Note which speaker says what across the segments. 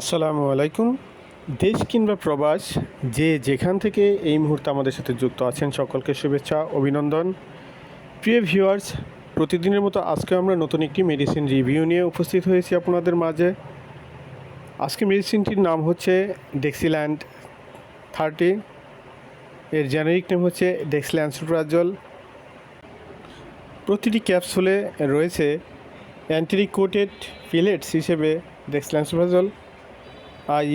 Speaker 1: আসসালামু আলাইকুম। দেশ কিংবা প্রবাস, যে যেখান থেকে এই মুহূর্তে আমাদের সাথে যুক্ত আছেন, সকলকে শুভেচ্ছা, অভিনন্দন। প্রিয় ভিউয়ার্স, প্রতিদিনের মতো আজকে আমরা নতুন একটি মেডিসিন রিভিউ নিয়ে উপস্থিত হয়েছি আপনাদের মাঝে। আজকে মেডিসিনটির নাম হচ্ছে ডেক্সিল্যান্ড থার্টি এর জেনারিক নেম হচ্ছে ডেক্সিল্যান্সুপ্রাজল প্রতিটি ক্যাপসুলে রয়েছে অ্যান্টিরিকোটেড ফিলেটস হিসেবে dexlansoprazole I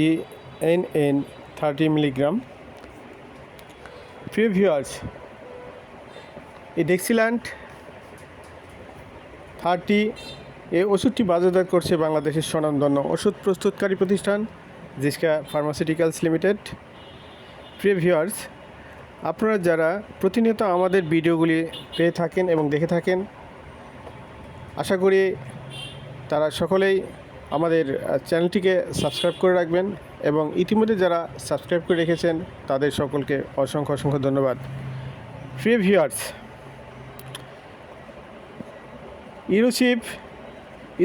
Speaker 1: N N thirty milligram প্রিয় ভিউয়ার্স এই ডেক্সিল্যান্ড থার্টি এই ওষুধটি বাজারজাত করছে বাংলাদেশের স্বনামধন্য ওষুধ প্রস্তুতকারী প্রতিষ্ঠান, জিসকা ফার্মাসিউটিক্যালস লিমিটেড প্রিয় ভিউয়ার্স আপনারা যারা প্রতিনিয়ত আমাদের ভিডিওগুলি পেয়ে থাকেন এবং দেখে থাকেন, আশা করি তারা সকলেই আমাদের চ্যানেলটিকে সাবস্ক্রাইব করে রাখবেন এবং ইতিমধ্যে যারা সাবস্ক্রাইব করে রেখেছেন, তাদের সকলকে অসংখ্য অসংখ্য ধন্যবাদ। প্রিয় ভিউয়ার্স ইউরোশিপ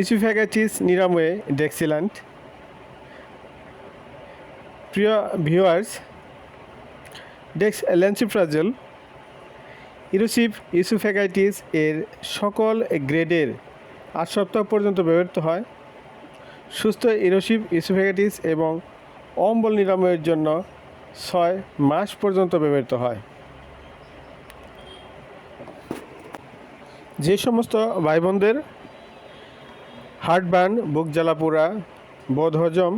Speaker 1: ইসুফ্যাগাইটিস নিরাময়ে ডেক্সিল্যান্ড প্রিয় ভিউয়ার্স, ডেক্স ল্যান্সিপ্রাজল ইরোসিপ ইসুফ্যাগাইটিস এর সকল গ্রেডের আট সপ্তাহ পর্যন্ত ব্যবহৃত হয়। সুস্থ ইরোসিভ ইসুফ্যাগাইটিস এবং অম্বল নিরাময়ের জন্য ছয় মাস পর্যন্ত ব্যবহৃত হয়। যে সমস্ত ভাই বোনদের হার্টবার্ন, বুক জ্বালাপোড়া, বোধহজম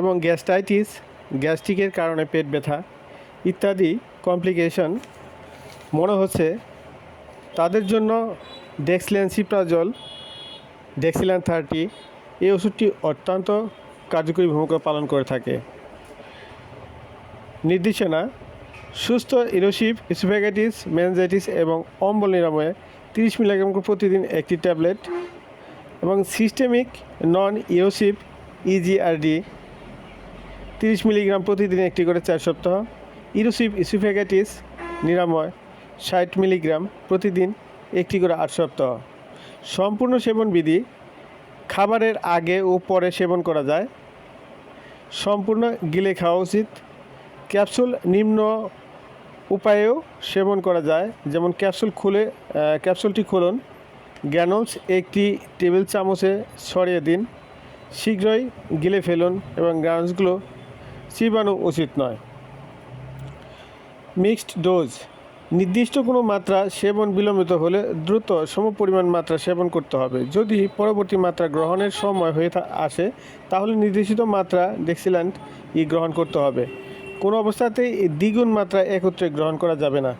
Speaker 1: এবং গ্যাস্ট্রাইটিস, গ্যাস্ট্রিকের কারণে পেট ব্যথা ইত্যাদি কমপ্লিকেশন মনে হচ্ছে, তাদের জন্য ডেক্সলেন্সিপ্রাজল ডেক্সিল্যান থার্টি এই ওষুধটি অত্যন্ত কার্যকরী ভূমিকা পালন করে থাকে। নির্দেশনা, সুস্থ ইরোসিভ ইসোফ্যাগাইটিস মেনজাইটিস এবং অম্বল নিরাময়ে তিরিশ মিলিগ্রাম প্রতিদিন একটি ট্যাবলেট এবং সিস্টেমিক নন ইরোসিভ ইজিআরডি তিরিশ মিলিগ্রাম প্রতিদিন একটি করে চার সপ্তাহ ইরোসিপ ইসোফ্যাগাইটিস নিরাময় ষাট মিলিগ্রাম প্রতিদিন একটি করে আট সপ্তাহ। সম্পূর্ণ সেবন বিধি খাবারের আগে ও পরে সেবন করা যায়। সম্পূর্ণ গিলে খাওয়া উচিত। ক্যাপসুল নিম্ন উপায়েও সেবন করা যায়, যেমন ক্যাপসুল খুলে ক্যাপসুলটি খুলুন। গ্যানোলস একটি টেবিল চামচে ছড়িয়ে দিন। শীঘ্রই গিলে ফেলুন এবং গ্যানোলসগুলো চিবানো উচিত নয়। মিক্সড ডোজ নির্দিষ্ট কোনো মাত্রা সেবন বিলম্বিত হলে দ্রুত সমপরিমাণ মাত্রা সেবন করতে হবে। যদি পরবর্তী মাত্রা গ্রহণের সময় হয়ে আসে, তাহলে নির্দেশিত মাত্রা ডেক্সিল্যান্ড ই গ্রহণ করতে হবে। কোনো অবস্থাতেই দ্বিগুণ মাত্রা একত্রে গ্রহণ করা যাবে না।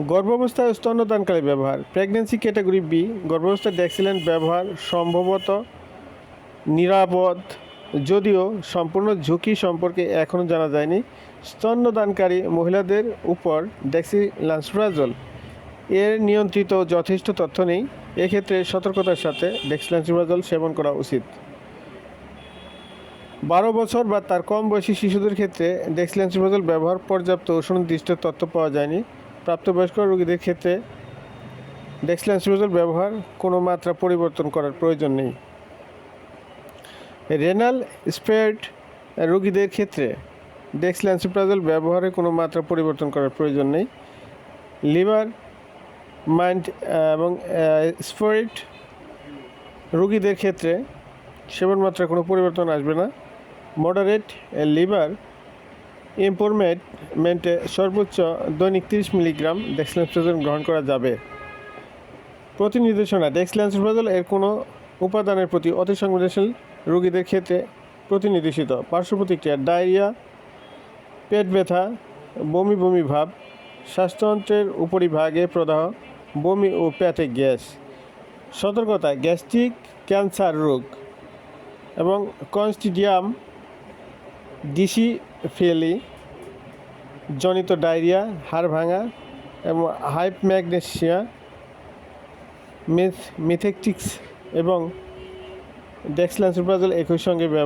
Speaker 1: গর্ভাবস্থায় স্তন্যদানকারী ব্যবহার। প্রেগনেন্সি ক্যাটাগরি বি, গর্ভাবস্থায় ডেক্সিল্যান্ড ব্যবহার সম্ভবত নিরাপদ। যদিও সম্পূর্ণ ঝুঁকি সম্পর্কে এখনও জানা যায়নি, স্তন্যদানকারী মহিলাদের উপর ডেক্সিলান্সপ্রাজল এর নিয়ন্ত্রিত যথেষ্ট তথ্য নেই, এক্ষেত্রে সতর্কতার সাথে ডেক্সিলান্সপ্রাজল সেবন করা উচিত। বারো বছর বা তার কম বয়সী শিশুদের ক্ষেত্রে ডেক্সিলান্সপ্রাজল ব্যবহার পর্যাপ্ত সুনির্দিষ্ট তথ্য পাওয়া যায়নি। প্রাপ্তবয়স্ক রোগীদের ক্ষেত্রে ডেক্সিলান্সপ্রাজল ব্যবহার কোনো মাত্রা পরিবর্তন করার প্রয়োজন নেই। রেনাল স্পেয়ার্ড রোগীদের ক্ষেত্রে ডেক্সল্যান্সিপ্রাজল ব্যবহারে কোনো মাত্রা পরিবর্তন করার প্রয়োজন নেই। লিভার মাইন্ড এবং স্পোরিট রোগীদের ক্ষেত্রে সেবন মাত্রা কোনো পরিবর্তন আসবে না। মডারেট লিভার ইম্পোরমেন্টে সর্বোচ্চ দৈনিক তিরিশ মিলিগ্রাম ডেক্সল্যান্সিপ্রাজল গ্রহণ করা যাবে। প্রতি নির্দেশনা ডেক্সল্যান্সিপ্রাজল এর কোনো উপাদানের প্রতি অতি সংবেদনশীল রোগীদের ক্ষেত্রে প্রতিনির্দেশিত। পার্শ্ব প্রতিক্রিয়া, ডায়রিয়া, পেট ব্যথা, বমি বমি ভাব, শ্বাসতন্ত্রের উপরিভাগে প্রদাহ, বমি ও পেটে গ্যাস, সতর্কতা, গ্যাস্ট্রিক ক্যান্সার রোগ এবং কনস্টিডিয়াম ডিসিফেলি জনিত ডায়রিয়া, হাড় ভাঙা এবং হাইপ ম্যাগনেসিয়া মিথ মিথেকটিক্স এবং ডেক্সল্যান্সোপ্রাজল একই সঙ্গে ব্যবহার